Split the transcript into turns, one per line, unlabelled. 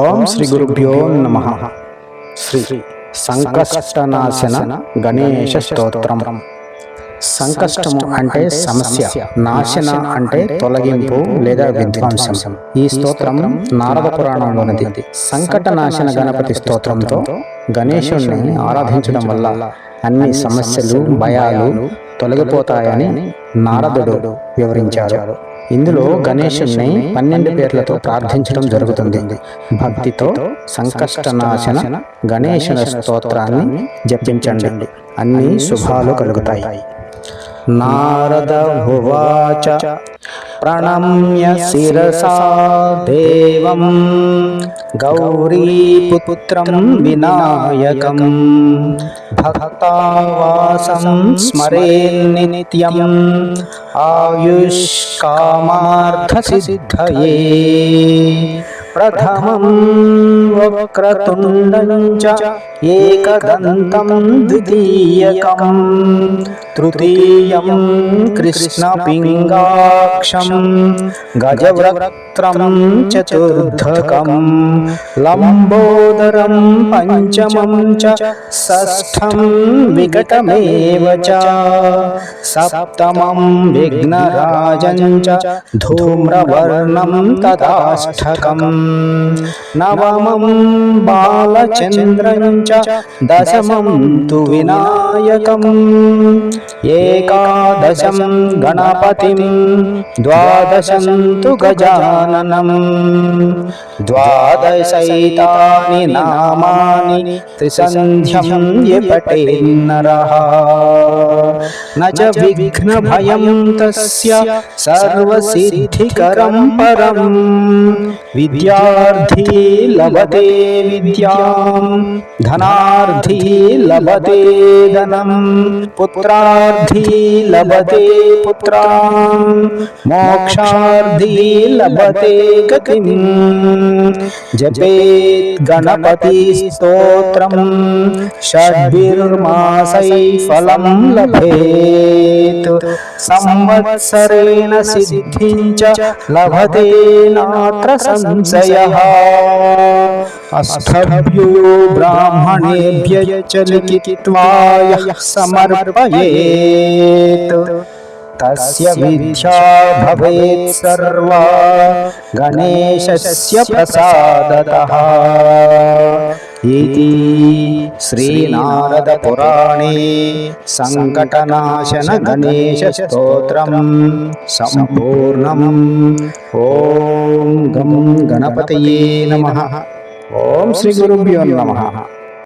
ఓం శ్రీ గురుభ్యో నమ. శ్రీ సంకష్టనాశన గణేశ స్తోత్రం. సంకష్టము అంటే సమస్య. నాశన అంటే తొలగింపు లేదా విధ్వంసం. ఈ స్తోత్రం నారద పురాణంలోనిది. సంకట నాశన గణపతి స్తోత్రంతో గణేశుణ్ణి ఆరాధించడం వల్ల అన్ని సమస్యలు భయాలు తొలగిపోతాయని నారదుడు వివరించారు. ఇందులో గణేశుణ్ణి పన్నెండు పేర్లతో ప్రార్థించడం జరుగుతుంది. భక్తితో సంకష్టనాశన గణేశుని స్తోత్రాన్ని జపించండి. అన్ని శుభాలు కలుగుతాయి. नारद उवाच प्रणम्य शिरसा देवं गौरीपुत्रं विनायकं भक्तावासं स्मरेन्नित्यम् आयुष्कामार्थसिद्धये प्रथमं वक्रतुण्डं च एकदन्तं द्वितीयकम् तृतीयं कृष्णपिङ्गाक्षं गजव्रवत्रमं चतुर्धकं लम्बोदरं पञ्चमं च षष्ठं विकटमेव च सप्तमं विघ्नराजं च धूम्रवर्णं तदाष्टकम् नवमं बालचन्द्रं च दशमं तु विनायकम् एकादशं गणपतिं द्वादशं तु गजाननम् द्वादशैतानि नामानि त्रिसन्ध्यं ये पटेन्नरः न च विघ्नभयं तस्य सर्वसिद्धिकरं परम्। विद्यार्थी लभते विद्यां धनार्थी लभते धनं पुत्रार्थी लभते पुत्रां मोक्षार्थी लभते गतिम् जपेत् गणपतिस्तोत्रं षड्भिर्मासै फलं लभेत्। संवत्सरेण सिद्धिं च लभते नात्र संशयः अष्टभ्यो ब्राह्मणेभ्य च लिखित्वा यः समर्पयेत् तस्य विद्या भवेत् सर्वा गणेशस्य प्रसादतः इति श्रीनारदपुराणे सङ्कटनाशनगणेशस्तोत्रं सम्पूर्णम् ॐ गं गणपतये नमः ॐ श्रीगुरुभ्यो नमः